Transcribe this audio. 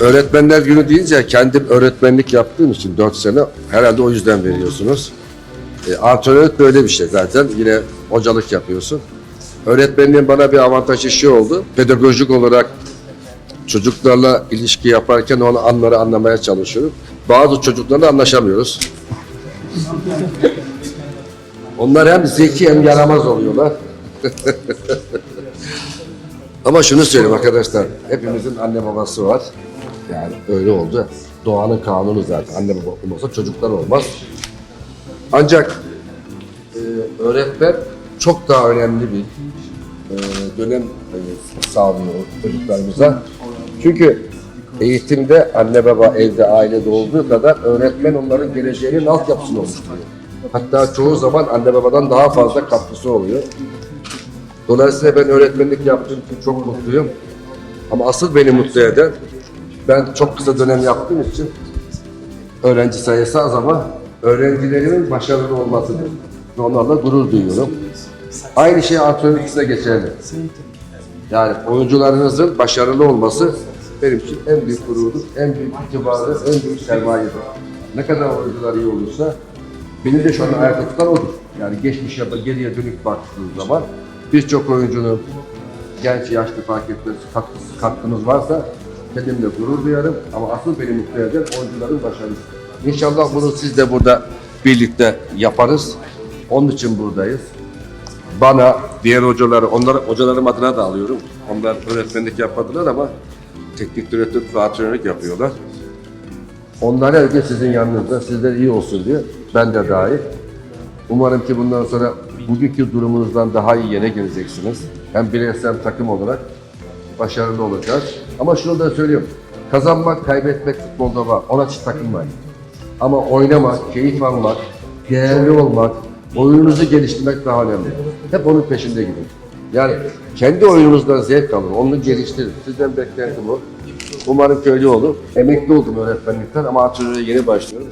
öğretmenler günü deyince kendim öğretmenlik yaptığım için 4 sene herhalde o yüzden veriyorsunuz. E, antrenörlük böyle bir şey zaten. Yine hocalık yapıyorsun. Öğretmenliğin bana bir avantajı şu oldu. Pedagojik olarak çocuklarla ilişki yaparken onu anları anlamaya çalışıyorum. Bazı çocuklarla anlaşamıyoruz. Onlar hem zeki hem yaramaz oluyorlar. Ama şunu söyleyeyim arkadaşlar. Hepimizin anne babası var. Yani öyle oldu. Doğanın kanunu zaten. Anne baba olmasa çocuklar olmaz. Ancak e, öğretmen çok daha önemli bir e, dönem e, sağlıyor çocuklarımıza. Çünkü eğitimde anne baba evde ailede olduğu kadar öğretmen onların geleceğinin altyapısını oluşturuyor. Hatta çoğu zaman anne babadan daha fazla katkısı oluyor. Dolayısıyla ben öğretmenlik yaptığım için çok mutluyum. Ama asıl beni mutlu eden ben çok kısa dönem yaptığım için öğrenci sayısı az ama öğrencilerimin başarılı olmasıdır. Onlarla gurur duyuyorum. Aynı şey antrenörlükte geçerli. Yani oyuncularınızın başarılı olması benim için en büyük gururum, en büyük itibarı, en büyük sermayedir. Ne kadar oyuncular iyi olursa beni de şu an ayakta tutan odur. Yani geçmişe geriye dönük baktığınız zaman birçok oyuncunun genç yaşlı fark etmez katkınız varsa kendimle gurur duyarım ama asıl beni mutlu eden oyuncuların başarısı. İnşallah bunu siz de burada birlikte yaparız. Onun için buradayız. Bana, diğer hocaları, onları hocalarım adına da alıyorum. Onlar öğretmenlik yapmadılar ama teknik direktörlük ve yapıyorlar. Onlar her gün sizin yanınızda, sizler iyi olsun diye ben de dahil. Umarım ki bundan sonra bugünkü durumunuzdan daha iyi yere geleceksiniz. Hem bireysel hem takım olarak başarılı olacağız. Ama şunu da söylüyorum. Kazanmak, kaybetmek futbolda var. Ona hiç takılmayın. Ama oynamak, keyif almak, değerli olmak, oyununuzu geliştirmek daha önemli. Hep onun peşinde gidin. Yani kendi oyununuzdan zevk alın, onu geliştirin. Sizden beklentim bu. Umarım ki öyle olur. Emekli oldum öğretmenlikten ama antrenöre yeni başlıyorum.